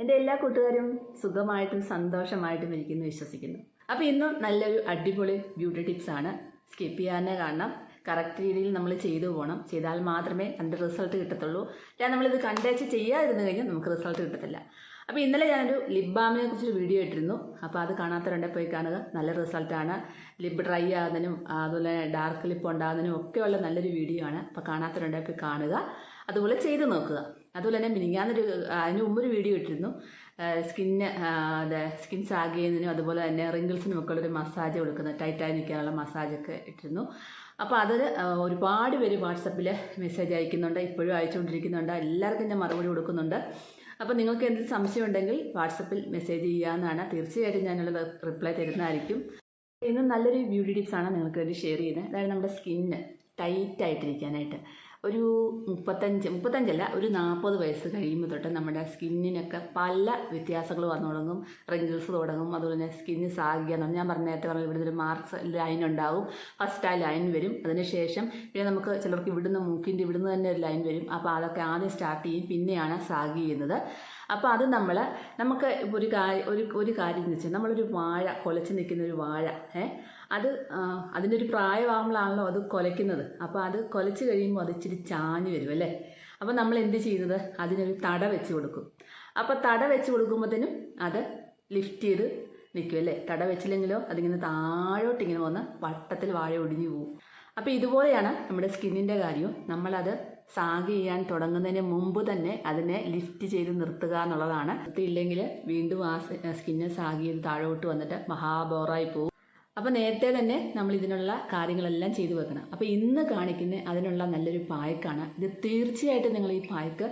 എന്റെ എല്ലാ കൂട്ടുകാരും സുഖമായിട്ടും സന്തോഷമായിട്ടും ഇരിക്കുന്നു വിശ്വസിക്കുന്നു. അപ്പോൾ ഇന്നും നല്ലൊരു അടിപൊളി ബ്യൂട്ടി ടിപ്സ് ആണ്. സ്കിപ്പ് ചെയ്യാതെ കാണണം. കറക്റ്റ് രീതിയിൽ നമ്മൾ ചെയ്തു പോകണം. ചെയ്താൽ മാത്രമേ അതിന്റെ റിസൾട്ട് കിട്ടത്തുള്ളൂ. ഞാൻ നമ്മളിത് കണ്ടേച്ച് ചെയ്യാതിരുന്നു കഴിഞ്ഞാൽ നമുക്ക് റിസൾട്ട് കിട്ടത്തില്ല. അപ്പോൾ ഇന്നലെ ഞാനൊരു ലിപ് ബാമിനെ കുറിച്ചൊരു വീഡിയോ ഇട്ടിരുന്നു. അപ്പോൾ അത് കാണാത്തവരുണ്ടെ പോയി കാണുക. നല്ല റിസൾട്ടാണ് ലിപ് ഡ്രൈ ആകുന്നതിനും അതുപോലെ ഡാർക്ക് ലിപ്പ് ഉണ്ടാകുന്നതിനും ഒക്കെയുള്ള നല്ലൊരു വീഡിയോ ആണ്. അപ്പോൾ കാണാത്തവരുണ്ടെ പോയി കാണുക. അതുപോലെ ചെയ്ത് നോക്കുക. അതുപോലെ തന്നെ മിനിങ്ങാന്നൊരു അതിന് മുമ്പൊരു വീഡിയോ ഇട്ടിരുന്നു. സ്കിന്ന് അതെ സ്കിൻ സാഗ് ചെയ്യുന്നതിനും അതുപോലെ തന്നെ റിങ്കിൾസിനും ഒക്കെ ഉള്ളൊരു മസാജ് കൊടുക്കുന്നത് ടൈറ്റായി നിൽക്കാനുള്ള മസാജൊക്കെ ഇട്ടിരുന്നു. അപ്പോൾ അതിൽ ഒരുപാട് പേര് വാട്സപ്പിൽ മെസ്സേജ് അയക്കുന്നുണ്ട് ഇപ്പോഴും അയച്ചുകൊണ്ടിരിക്കുന്നുണ്ട്. എല്ലാവർക്കും ഞാൻ മറുപടി കൊടുക്കുന്നുണ്ട്. അപ്പോൾ നിങ്ങൾക്ക് എന്തെങ്കിലും സംശയം ഉണ്ടെങ്കിൽ വാട്സപ്പിൽ മെസ്സേജ് ചെയ്യാമെന്നാണ് തീർച്ചയായിട്ടും ഞാനുള്ള റിപ്ലൈ തരുന്നതായിരിക്കും. ഇന്ന് നല്ലൊരു ബ്യൂട്ടി ടിപ്സാണ് നിങ്ങൾക്ക് വേണ്ടി ഷെയർ ചെയ്യുന്നത്. അതായത് നമ്മുടെ സ്കിന്ന് ടൈറ്റ് ആയിട്ടിരിക്കാനായിട്ട്. ഒരു മുപ്പത്തഞ്ച് മുപ്പത്തഞ്ചല്ല ഒരു നാൽപ്പത് വയസ്സ് കഴിയുമ്പോൾ തൊട്ട് നമ്മുടെ സ്കിന്നിനൊക്കെ പല വ്യത്യാസങ്ങൾ വന്നു തുടങ്ങും. റിങ്കിൾസ് തുടങ്ങും. അതുപോലെ തന്നെ സ്കിന്ന് സാഗിയ ഞാൻ പറഞ്ഞ നേരത്തെ പറഞ്ഞാൽ ഇവിടുന്ന് ഒരു മാർക്സ് ലൈൻ ഉണ്ടാവും. ഫസ്റ്റ് ആ ലൈൻ വരും. അതിനുശേഷം പിന്നെ നമുക്ക് ചിലർക്ക് ഇവിടുന്ന് മൂക്കിന്റെ ഇവിടുന്ന് തന്നെ ഒരു ലൈൻ വരും. അപ്പോൾ അതൊക്കെ ആദ്യം സ്റ്റാർട്ട് ചെയ്യും. പിന്നെയാണ് സാഗ് ചെയ്യുന്നത്. അപ്പോൾ അത് നമ്മൾ നമുക്ക് ഒരു കാര്യം ഒരു ഒരു കാര്യം എന്ന് വെച്ചാൽ നമ്മളൊരു വാഴ കൊലച്ച് നിൽക്കുന്ന ഒരു വാഴ ഏ? അത് അതിന്റെ ഒരു പ്രായമാകുമ്പോഴാണല്ലോ അത് കൊലയ്ക്കുന്നത്. അപ്പോൾ അത് കൊലച്ച് കഴിയുമ്പോൾ അത് ഇച്ചിരി ചാഞ്ഞ് വരും അല്ലേ? അപ്പോൾ നമ്മൾ എന്ത് ചെയ്യുന്നത്? അതിനൊരു തട വെച്ച് കൊടുക്കും. അപ്പോൾ തട വെച്ച് കൊടുക്കുമ്പോഴത്തേനും അത് ലിഫ്റ്റ് ചെയ്ത് നിൽക്കും അല്ലേ? തട വെച്ചില്ലെങ്കിലോ അതിങ്ങനെ താഴോട്ട് ഇങ്ങനെ വന്ന് വട്ടത്തിൽ വാഴ ഒടിഞ്ഞു പോകും അപ്പോൾ ഇതുപോലെയാണ് നമ്മുടെ സ്കിന്നിന്റെ കാര്യവും. നമ്മളത് സാഗ് ചെയ്യാൻ തുടങ്ങുന്നതിന് മുമ്പ് തന്നെ അതിനെ ലിഫ്റ്റ് ചെയ്ത് നിർത്തുക എന്നുള്ളതാണ്. നിർത്തിയില്ലെങ്കിൽ വീണ്ടും ആ സ്കിന്നെ സാഗ് ചെയ്ത് താഴോട്ട് വന്നിട്ട് മഹാബോറായി പോകും അപ്പോൾ നേരത്തെ തന്നെ നമ്മൾ ഇതിനുള്ള കാര്യങ്ങളെല്ലാം ചെയ്തു വെക്കണം. അപ്പോൾ ഇന്ന് കാണിക്കുന്ന അതിനുള്ള നല്ലൊരു പായക്കാണ്. ഇത് തീർച്ചയായിട്ടും നിങ്ങൾ ഈ പായക്ക്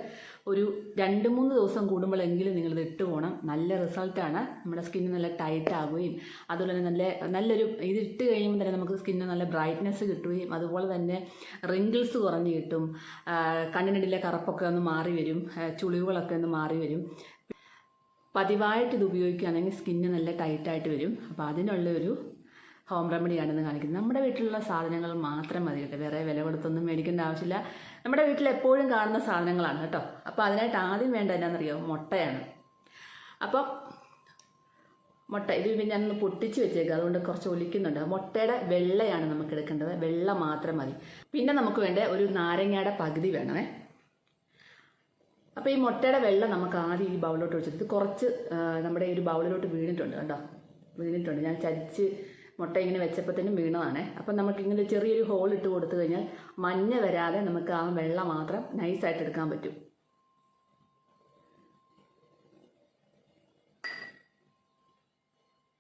ഒരു രണ്ട് മൂന്ന് ദിവസം കൂടുമ്പോഴെങ്കിലും നിങ്ങളിത് ഇട്ട് പോകണം നല്ല റിസൾട്ടാണ് നമ്മുടെ സ്കിന്ന് നല്ല ടൈറ്റ് ആകുകയും അതുപോലെ തന്നെ നല്ല നല്ലൊരു ഇത് ഇട്ട് കഴിയുമ്പോൾ തന്നെ നമുക്ക് സ്കിന്ന് നല്ല ബ്രൈറ്റ്നെസ് കിട്ടുകയും അതുപോലെ തന്നെ റിങ്കിൾസ് കുറഞ്ഞ് കിട്ടും. കണ്ണിനിടയിലെ കറുപ്പൊക്കെ ഒന്ന് മാറി വരും. ചുളിവുകളൊക്കെ ഒന്ന് മാറി വരും. പതിവായിട്ട് ഇത് ഉപയോഗിക്കുകയാണെങ്കിൽ സ്കിന്ന് നല്ല ടൈറ്റായിട്ട് വരും. അപ്പോൾ അതിനുള്ള ഒരു ഹോം റെമഡിയാണെന്ന് കാണിക്കുന്നത്. നമ്മുടെ വീട്ടിലുള്ള സാധനങ്ങൾ മാത്രം മതി കേട്ടോ. വേറെ വില കൊടുത്തൊന്നും മേടിക്കേണ്ട ആവശ്യമില്ല. നമ്മുടെ വീട്ടിൽ എപ്പോഴും കാണുന്ന സാധനങ്ങളാണ് കേട്ടോ. അപ്പോൾ അതിനായിട്ട് ആദ്യം വേണ്ട എന്നാണെന്നറിയോ മുട്ടയാണ്. അപ്പം മുട്ട ഇത് പിന്നെ ഞാനൊന്ന് പൊട്ടിച്ച് വെച്ചേക്കുക അതുകൊണ്ട് കുറച്ച് ഒലിക്കുന്നുണ്ട്. മുട്ടയുടെ വെള്ളയാണ് നമുക്ക് എടുക്കേണ്ടത്. വെള്ള മാത്രം മതി. പിന്നെ നമുക്ക് വേണ്ട ഒരു നാരങ്ങയുടെ പകുതി വേണമേ. അപ്പോൾ ഈ മുട്ടയുടെ വെള്ളം നമുക്ക് ആദ്യം ഈ ബൗളിലോട്ട് ഒഴിച്ചിട്ട് കുറച്ച് നമ്മുടെ ഈ ഒരു ബൗളിലോട്ട് വീണിട്ടുണ്ട് കേട്ടോ വീണിട്ടുണ്ട്. ഞാൻ ചരിച്ച് മുട്ട ഇങ്ങനെ വെച്ചപ്പോഴത്തേനും വീണതാണ്. അപ്പം നമുക്കിങ്ങനെ ചെറിയൊരു ഹോൾ ഇട്ട് കൊടുത്തു കഴിഞ്ഞാൽ മഞ്ഞ വരാതെ നമുക്ക് ആ വെള്ളം മാത്രം നൈസായിട്ട് എടുക്കാൻ പറ്റും.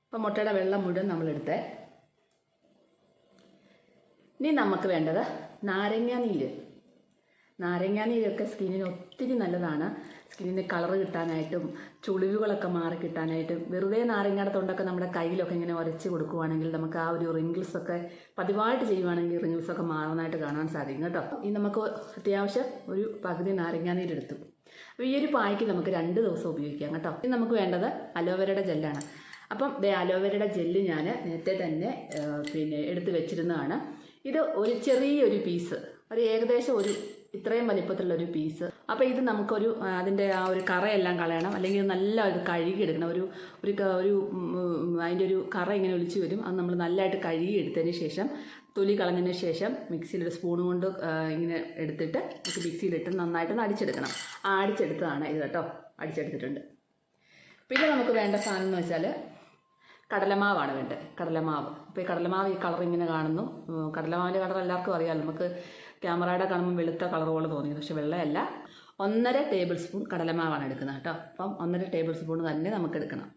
അപ്പം മുട്ടയുടെ വെള്ളം മുഴുവൻ നമ്മളെടുത്തേ. ഇനി നമുക്ക് വേണ്ടത് നാരങ്ങാനീര് നാരങ്ങാനീരൊക്കെ നാരങ്ങ സ്കിന്നിന് ഒത്തിരി നല്ലതാണ്. സ്കിന്നിന് കളർ കിട്ടാനായിട്ടും ചുളിവുകളൊക്കെ മാറി കിട്ടാനായിട്ടും വെറുതെ നാരങ്ങയുടെ തൊണ്ടൊക്കെ നമ്മുടെ കയ്യിലൊക്കെ ഇങ്ങനെ ഉരച്ച് കൊടുക്കുവാണെങ്കിൽ നമുക്ക് ആ ഒരു റിങ്കിൾസ് ഒക്കെ പതിവായിട്ട് ചെയ്യുവാണെങ്കിൽ റിങ്കിൾസ് ഒക്കെ മാറുന്നതായിട്ട് കാണാൻ സാധിക്കും കേട്ടോ. ഇനി നമുക്ക് അത്യാവശ്യം ഒരു പകുതി നാരങ്ങ നീരെടുത്തു അപ്പോൾ ഈ ഒരു പായ്ക്ക് നമുക്ക് രണ്ട് ദിവസം ഉപയോഗിക്കാം കേട്ടോ. ഇനി നമുക്ക് വേണ്ടത് അലോവേരയുടെ ജെല്ലാണ് അപ്പം ദേ അലോവേരയുടെ ജെല്ല് ഞാൻ നേരത്തെ തന്നെ പിന്നെ എടുത്ത് വെച്ചിരുന്നതാണ്. ഇത് ഒരു ചെറിയൊരു പീസ് ഒരു ഏകദേശം ഒരു ഇത്രയും വലിപ്പത്തിലുള്ള ഒരു പീസ് അപ്പോൾ ഇത് നമുക്കൊരു അതിന്റെ ആ ഒരു കറയെല്ലാം കളയണം. അല്ലെങ്കിൽ നല്ല ഒരു കഴുകി എടുക്കണം ഒരു ഒരു ഒരു അതിന്റെ ഒരു കറ ഇങ്ങനെ ഒലിച്ചു വരും. അത് നമ്മൾ നല്ലതായിട്ട് കഴുകി എടുത്തതിന് ശേഷം തൊലി കളഞ്ഞതിന് ശേഷം മിക്സിയിൽ ഒരു സ്പൂൺ കൊണ്ട് ഇങ്ങനെ എടുത്തിട്ട് മിക്സിയിലിട്ട് നന്നായിട്ട് അടിച്ചെടുക്കണം. അടിച്ചെടുത്തതാണ് ഇത് കേട്ടോ. അടിച്ചെടുത്തിട്ടുണ്ട്. പിന്നെ നമുക്ക് വേണ്ട സാധനം എന്ന് വെച്ചാൽ കടലമാവാണ് വേണ്ടത്. കടലമാവ്. അപ്പോൾ ഈ കടലമാവ് ഈ കളർ ഇങ്ങനെ കാണുന്നു. കടലമാവിന്റെ കളർ എല്ലാവർക്കും അറിയാമല്ലോ നമുക്ക് ക്യാമറയുടെ കാണുമ്പോൾ വെളുത്ത കളർ പോലെ തോന്നിയത് പക്ഷെ വെള്ളമല്ല ഒന്നര ടേബിൾ സ്പൂൺ കടലമാവാണ് എടുക്കുന്നത് കേട്ടോ. അപ്പം ഒന്നര ടേബിൾ സ്പൂൺ തന്നെ നമുക്ക് എടുക്കണം.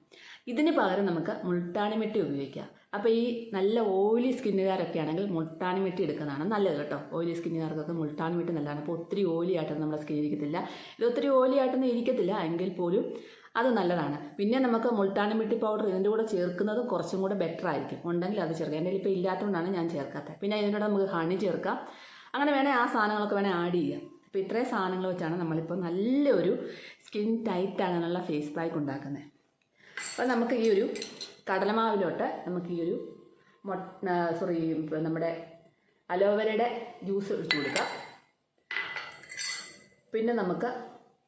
ഇതിന് പകരം നമുക്ക് മുൾട്ടാണിമെട്ടി ഉപയോഗിക്കാം. അപ്പോൾ ഈ നല്ല ഓയിലി സ്കിന്നുകാരൊക്കെ ആണെങ്കിൽ മുൾട്ടാണിമെട്ടി എടുക്കുന്നതാണ് നല്ലത് കേട്ടോ. ഓയിലി സ്കിന്നുകാർക്കൊക്കെ മുൾട്ടാണിമെട്ടി നല്ലതാണ്. അപ്പോൾ ഒത്തിരി ഓയിലി ആയിട്ടൊന്നും നമ്മുടെ സ്കിൻ ഇരിക്കത്തില്ല. ഇത് ഒത്തിരി ഓയിലി ആയിട്ടൊന്നും ഇരിക്കത്തില്ല എങ്കിൽ പോലും അത് നല്ലതാണ്. പിന്നെ നമുക്ക് മുൾട്ടാണിമിട്ടി പൗഡർ ഇതിന്റെ കൂടെ ചേർക്കുന്നത് കുറച്ചും കൂടെ ബെറ്റർ ആയിരിക്കും ഉണ്ടെങ്കിൽ അത് ചേർക്കാം. എന്റെ ഇപ്പോൾ ഇല്ലാത്തതുകൊണ്ടാണ് ഞാൻ ചേർക്കാത്തത്. പിന്നെ ഇതിന്റെ കൂടെ നമുക്ക് ഹണി ചേർക്കാം. അങ്ങനെ വേണേൽ ആ സാധനങ്ങളൊക്കെ വേണേൽ ആഡ് ചെയ്യാം. അപ്പോൾ ഇത്രയും സാധനങ്ങൾ വെച്ചാണ് നമ്മളിപ്പോൾ നല്ലൊരു സ്കിൻ ടൈറ്റ് ആകാനുള്ള ഫേസ് പാക്ക് ഉണ്ടാക്കുന്നത് അപ്പോൾ നമുക്ക് ഈ ഒരു കടലമാവിലോട്ട് നമുക്ക് ഈ ഒരു മൊ സോറി നമ്മുടെ അലോവേരയുടെ ജ്യൂസ് ഒഴിച്ചു കൊടുക്കാം. പിന്നെ നമുക്ക്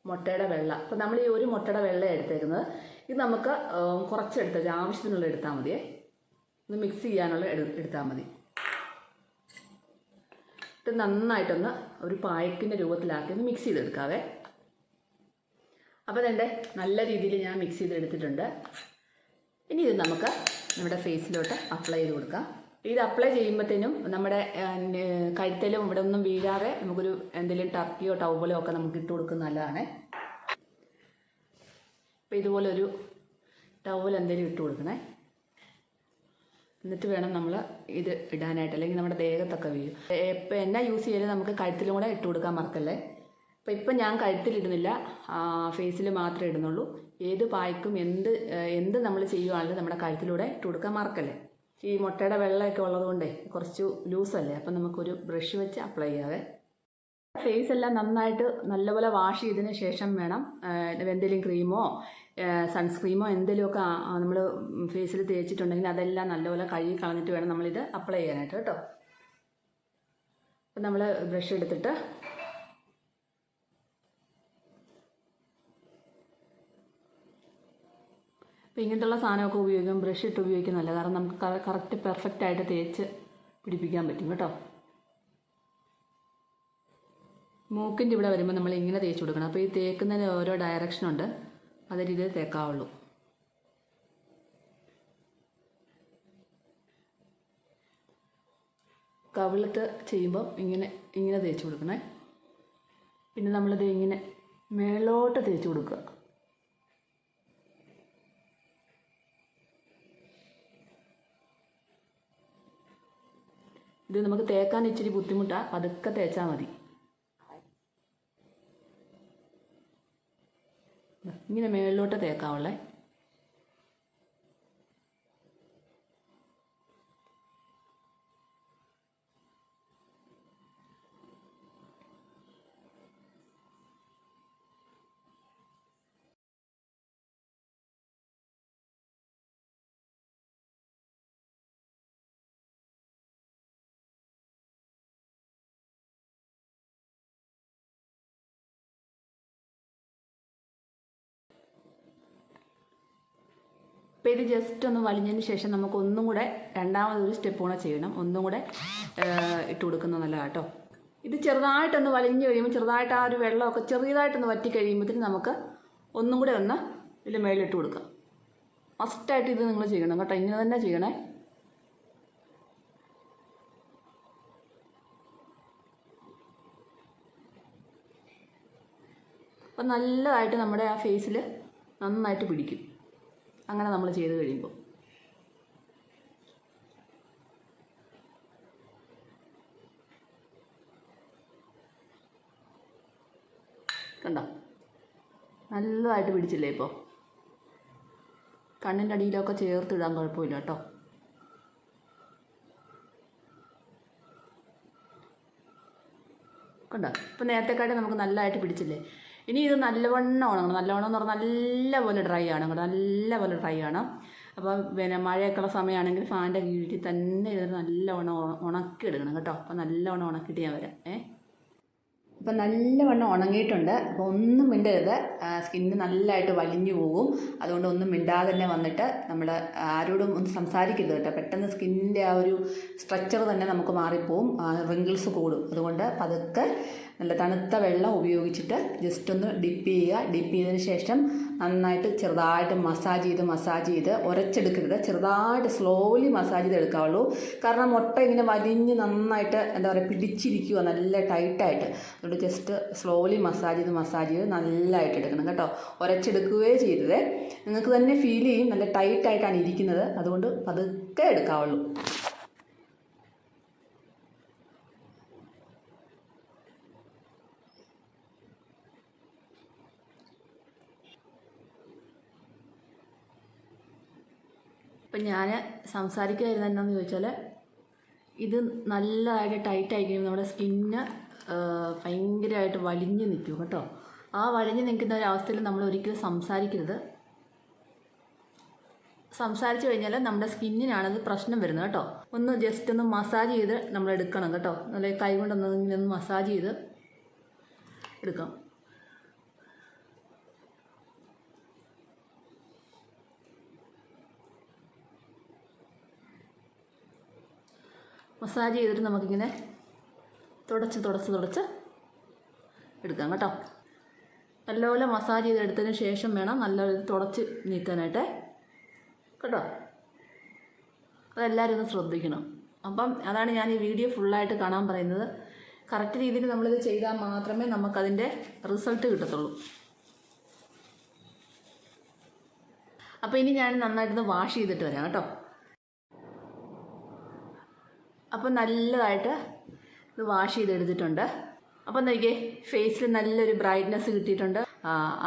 മുട്ടയുടെ വെള്ള. അപ്പോൾ നമ്മൾ ഈ ഒരു മുട്ടയുടെ വെള്ള എടുത്തേക്കുന്നത് ഇത് നമുക്ക് ഏം, കുറച്ച് എടുത്താൽ ആവശ്യത്തിനുള്ള എടുത്താൽ മതിയേ. ഇത് മിക്സ് ചെയ്യാനുള്ള എടു- എടുത്താൽ മതി. ഇത് നന്നായിട്ടൊന്ന് ഒരു പായക്കിന്റെ രൂപത്തിലാക്കി ഒന്ന് മിക്സ് ചെയ്തെടുക്കാവേ. അപ്പോൾ തന്നെ നല്ല രീതിയിൽ ഞാൻ മിക്സ് ചെയ്തെടുത്തിട്ടുണ്ട്. ഇനി ഇത് നമുക്ക് നമ്മുടെ ഫേസിലോട്ട് അപ്ലൈ ചെയ്ത് കൊടുക്കാം. ഇത് അപ്ലൈ ചെയ്യുമ്പോഴത്തേനും നമ്മുടെ കരുത്തലും ഇവിടെ ഒന്നും വീഴാതെ നമുക്കൊരു എന്തെങ്കിലും ടർക്കിയോ ടൗബലോ ഒക്കെ നമുക്ക് ഇട്ട് കൊടുക്കുന്നത് നല്ലതാണ്. അപ്പോൾ ഇതുപോലൊരു ടവൽ എന്തെങ്കിലും ഇട്ട് കൊടുക്കണേ. എന്നിട്ട് വേണം നമ്മൾ ഇത് ഇടാനായിട്ട്. അല്ലെങ്കിൽ നമ്മുടെ ദേഹത്തൊക്കെ വീഴും. ഇപ്പം എന്നാ യൂസ് ചെയ്യാൻ നമുക്ക് കഴുത്തിലും കൂടെ ഇട്ട് കൊടുക്കാൻ മറക്കല്ലേ? അപ്പം ഇപ്പം ഞാൻ കഴുത്തിലിടുന്നില്ല ഫേസിൽ മാത്രമേ ഇടുന്നുള്ളൂ. ഏത് പായ്ക്കും എന്ത് എന്ത് നമ്മൾ ചെയ്യുവാണെങ്കിലും നമ്മുടെ കഴുത്തിലൂടെ ഇട്ട് കൊടുക്കാൻ മറക്കല്ലേ? ഈ മുട്ടയുടെ വെള്ളമൊക്കെ ഉള്ളതുകൊണ്ടേ കുറച്ച് ലൂസല്ലേ അപ്പം നമുക്കൊരു ബ്രഷ് വെച്ച് അപ്ലൈ ചെയ്യാവേ. ഫേസ് എല്ലാം നന്നായിട്ട് നല്ലപോലെ വാഷ് ചെയ്തതിന് ശേഷം വേണം എന്തെങ്കിലും ക്രീമോ സൺസ്ക്രീമോ എന്തെങ്കിലുമൊക്കെ നമ്മൾ ഫേസിൽ തേച്ചിട്ടുണ്ടെങ്കിൽ അതെല്ലാം നല്ലപോലെ കഴുകി കളഞ്ഞിട്ട് വേണം നമ്മളിത് അപ്ലൈ ചെയ്യാനായിട്ട് കേട്ടോ. അപ്പം നമ്മൾ ബ്രഷ് എടുത്തിട്ട് അപ്പോൾ ഇങ്ങനത്തുള്ള സാധനമൊക്കെ ഉപയോഗിക്കും ബ്രഷ് ഇട്ട് ഉപയോഗിക്കുന്നതല്ല കാരണം നമുക്ക് കറക്റ്റ് പെർഫെക്റ്റ് ആയിട്ട് തേച്ച് പിടിപ്പിക്കാൻ പറ്റും കേട്ടോ. മൂക്കിന്റെ ഇവിടെ വരുമ്പോൾ നമ്മൾ ഇങ്ങനെ തേച്ച് കൊടുക്കണം. അപ്പോൾ ഈ തേക്കുന്നതിന് ഓരോ ഡയറക്ഷൻ ഉണ്ട് രീതിയിൽ തേക്കാവുള്ളൂ. കവിളത്ത് ചെയ്യുമ്പം ഇങ്ങനെ ഇങ്ങനെ തേച്ച് കൊടുക്കണേ. പിന്നെ നമ്മളിത് ഇങ്ങനെ മേളോട്ട് തേച്ച് കൊടുക്കുക. ഇത് നമുക്ക് തേക്കാൻ ഇച്ചിരി ബുദ്ധിമുട്ടാണ് പതുക്കെ തേച്ചാൽ മതി. ഇങ്ങനെ മേളിലോട്ട് തേക്കാവുള്ളേ. അപ്പോൾ ഇത് ജസ്റ്റ് ഒന്ന് വലിഞ്ഞതിന് ശേഷം നമുക്ക് ഒന്നും കൂടെ രണ്ടാമതൊരു സ്റ്റെപ്പ് കൂടെ ചെയ്യണം. ഒന്നും കൂടെ ഇട്ട് കൊടുക്കുന്നത് നല്ലതാണ് കേട്ടോ ഇത് ചെറുതായിട്ടൊന്ന് വലിഞ്ഞ് കഴിയുമ്പോൾ ചെറുതായിട്ട് ആ ഒരു വെള്ളമൊക്കെ ചെറിയതായിട്ടൊന്ന് വറ്റി കഴിയുമ്പോഴത്തേന് നമുക്ക് ഒന്നും കൂടെ ഒന്ന് ഇതിൽ മേളിലിട്ട് കൊടുക്കാം. മസ്റ്റായിട്ട് ഇത് നിങ്ങൾ ചെയ്യണം കേട്ടോ. ഇങ്ങനെ തന്നെ ചെയ്യണേ. അപ്പം നല്ലതായിട്ട് നമ്മുടെ ആ ഫേസിൽ നന്നായിട്ട് പിടിക്കും. അങ്ങനെ നമ്മൾ ചെയ്ത് കഴിയുമ്പോൾ. കണ്ടോ? നല്ലതായിട്ട് പിടിച്ചില്ലേ ഇപ്പോൾ കണ്ണിന്റെ അടിയിലൊക്കെ ചേർത്തിടാൻ കുഴപ്പമില്ല കേട്ടോ. കണ്ടോ? ഇപ്പം നേരത്തെക്കാട്ടി നമുക്ക് നല്ലതായിട്ട് പിടിച്ചില്ലേ? ഇനി ഇത് നല്ലവണ്ണം ഉണങ്ങണം. നല്ലവണ്ണം എന്ന് പറഞ്ഞാൽ നല്ലപോലെ ഡ്രൈ ആണ് കേട്ടോ. നല്ലപോലെ ഡ്രൈ ആണ്. അപ്പോൾ പിന്നെ മഴയൊക്കെയുള്ള സമയമാണെങ്കിൽ ഫാനിന്റെ കീഴിൽ തന്നെ ഇത് നല്ലവണ്ണം ഉണ- ഉണക്കി എടുക്കണം കേട്ടോ. അപ്പോൾ നല്ലവണ്ണം ഉണക്കിയിട്ട് ഞാൻ വരാം. ഏ? അപ്പം നല്ലവണ്ണം ഉണങ്ങിയിട്ടുണ്ട്. അപ്പോൾ ഒന്നും മിണ്ടരുത്. സ്കിന്ന് നല്ലതായിട്ട് വലിഞ്ഞു പോകും അതുകൊണ്ട് ഒന്നും മിണ്ടാതെ തന്നെ വന്നിട്ട് നമ്മൾ ആരോടും ഒന്നും സംസാരിക്കരുത് കേട്ടോ. പെട്ടെന്ന് സ്കിന്നിന്റെ ആ ഒരു സ്ട്രക്ചർ തന്നെ നമുക്ക് മാറിപ്പോവും. റിങ്കിൾസ് കൂടും. അതുകൊണ്ട് പതുക്കെ നല്ല തണുത്ത വെള്ളം ഉപയോഗിച്ചിട്ട് ജസ്റ്റ് ഒന്ന് ഡിപ്പ് ചെയ്യുക. ഡിപ്പ് ചെയ്തതിന് ശേഷം നന്നായിട്ട് ചെറുതായിട്ട് മസാജ് ചെയ്ത് മസാജ് ചെയ്ത് ഉരച്ചെടുക്കരുത് ചെറുതായിട്ട് സ്ലോലി മസാജ് ചെയ്ത് എടുക്കാവുള്ളൂ. കാരണം മുട്ട ഇങ്ങനെ വലിഞ്ഞ് നന്നായിട്ട് എന്താ പറയുക പിടിച്ചിരിക്കുക നല്ല ടൈറ്റായിട്ട് അതുകൊണ്ട് ജസ്റ്റ് സ്ലോലി മസാജ് ചെയ്ത് മസാജ് ചെയ്ത് നല്ലതായിട്ട് എടുക്കണം കേട്ടോ. ഉരച്ചെടുക്കുകയേ ചെയ്തത് നിങ്ങൾക്ക് തന്നെ ഫീൽ ചെയ്യും. നല്ല ടൈറ്റായിട്ടാണ് ഇരിക്കുന്നത്. അതുകൊണ്ട് പതുക്കെ എടുക്കാവുള്ളൂ. ഇപ്പം ഞാൻ സംസാരിക്കാതിരുന്ന എന്താണെന്ന് ചോദിച്ചാൽ ഇത് നല്ലതായിട്ട് ടൈറ്റ് ആയി കഴിയുമ്പോൾ നമ്മുടെ സ്കിന്ന് ഭയങ്കരമായിട്ട് വലിഞ്ഞ് നിൽക്കും കേട്ടോ. ആ വലിഞ്ഞ് നിൽക്കുന്ന ഒരു അവസ്ഥയിൽ നമ്മൾ ഒരിക്കലും സംസാരിക്കരുത്. സംസാരിച്ചു കഴിഞ്ഞാൽ നമ്മുടെ സ്കിന്നിനാണത് പ്രശ്നം വരുന്നത് കേട്ടോ. ഒന്ന് ജസ്റ്റ് ഒന്ന് മസാജ് ചെയ്ത് നമ്മൾ എടുക്കണം കേട്ടോ. നല്ല കൈ കൊണ്ടൊന്ന് ഒന്ന് മസാജ് ചെയ്ത് എടുക്കാം മസാജ് ചെയ്തിട്ട് നമുക്കിങ്ങനെ തുടച്ച് തുടച്ച് തുടച്ച് എടുക്കാം കേട്ടോ. നല്ലപോലെ മസാജ് ചെയ്തെടുത്തതിന് ശേഷം വേണം നല്ലൊരു തുടച്ച് നീക്കാനായിട്ട്. കേട്ടോ? അതെല്ലാവരും ഒന്ന് ശ്രദ്ധിക്കണം. അപ്പം അതാണ് ഞാൻ ഈ വീഡിയോ ഫുള്ളായിട്ട് കാണാൻ പറയുന്നത്. കറക്റ്റ് രീതിയിൽ നമ്മളിത് ചെയ്താൽ മാത്രമേ നമുക്കതിന്റെ റിസൾട്ട് കിട്ടത്തുള്ളൂ. അപ്പോൾ ഇനി ഞാൻ നന്നായിട്ടൊന്ന് വാഷ് ചെയ്തിട്ട് വരാം കേട്ടോ. അപ്പോൾ നല്ലതായിട്ട് ഇത് വാഷ് ചെയ്തെടുത്തിട്ടുണ്ട്. അപ്പോൾ നോക്കിയേ ഫേസിൽ നല്ലൊരു ബ്രൈറ്റ്നസ് കിട്ടിയിട്ടുണ്ട്.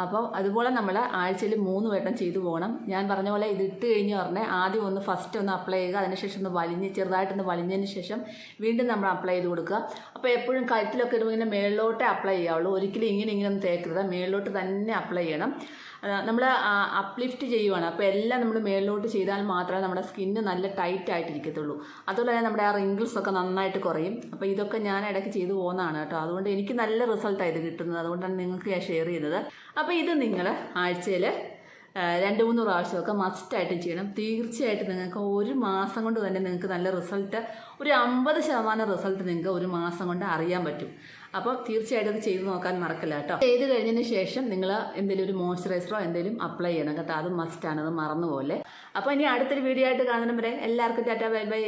അപ്പോൾ അതുപോലെ നമ്മൾ ആഴ്ചയിൽ മൂന്ന് വട്ടം ചെയ്തു പോകണം. ഞാൻ പറഞ്ഞ പോലെ ഇത് ഇട്ട് കഴിഞ്ഞ് പറഞ്ഞാൽ ആദ്യം ഒന്ന് ഫസ്റ്റ് ഒന്ന് അപ്ലൈ ചെയ്യുക അതിനുശേഷം ഒന്ന് വലിഞ്ഞ് ചെറുതായിട്ടൊന്ന് വലിഞ്ഞതിന് ശേഷം വീണ്ടും നമ്മൾ അപ്ലൈ ചെയ്ത് കൊടുക്കുക. അപ്പോൾ എപ്പോഴും കഴുത്തിലൊക്കെ ഇടുമ്പോൾ ഇങ്ങനെ മേളിലോട്ടേ അപ്ലൈ ചെയ്യാവുള്ളൂ. ഒരിക്കലും ഇങ്ങനെ ഇങ്ങനെ ഒന്നും തേക്കരുത്. മേളിലോട്ട് തന്നെ അപ്ലൈ ചെയ്യണം. നമ്മൾ അപ്ലിഫ്റ്റ് ചെയ്യുവാണ്. അപ്പോൾ എല്ലാം നമ്മൾ മേളിലോട്ട് ചെയ്താൽ മാത്രമേ നമ്മുടെ സ്കിന്ന് നല്ല ടൈറ്റ് ആയിട്ടിരിക്കത്തുള്ളൂ. അതുപോലെ തന്നെ നമ്മുടെ ആ റിങ്കിൾസ് ഒക്കെ നന്നായിട്ട് കുറയും. അപ്പോൾ ഇതൊക്കെ ഞാൻ ഇടയ്ക്ക് ചെയ്തു പോകുന്നതാണ് കേട്ടോ. അതുകൊണ്ട് എനിക്ക് നല്ല റിസൾട്ടാണ് ഇത് കിട്ടുന്നത്. അതുകൊണ്ടാണ് നിങ്ങൾക്ക് ഞാൻ ഷെയർ ചെയ്യുന്നത് അപ്പോൾ ഇത് നിങ്ങൾ ആഴ്ചയിൽ രണ്ട് മൂന്ന് പ്രാവശ്യമൊക്കെ മസ്റ്റായിട്ട് ചെയ്യണം. തീർച്ചയായിട്ടും നിങ്ങൾക്ക് ഒരു മാസം കൊണ്ട് തന്നെ നിങ്ങൾക്ക് നല്ല റിസൾട്ട് ഒരു അമ്പത് ശതമാനം റിസൾട്ട് നിങ്ങൾക്ക് ഒരു മാസം കൊണ്ട് അറിയാൻ പറ്റും. അപ്പോൾ തീർച്ചയായിട്ടും അത് ചെയ്തു നോക്കാൻ മറക്കില്ല കേട്ടോ. ചെയ്ത് കഴിഞ്ഞതിന് ശേഷം നിങ്ങൾ എന്തെങ്കിലും ഒരു മോയ്സ്ചറൈസറോ എന്തെങ്കിലും അപ്ലൈ ചെയ്യണം കേട്ടോ. അത് മസ്റ്റാണ് അത് മറന്നുപോലെ അപ്പോൾ ഇനി അടുത്തൊരു വീഡിയോ ആയിട്ട് കാണുന്നവരെ എല്ലാവർക്കും ടാറ്റാ ബൈ ബൈ.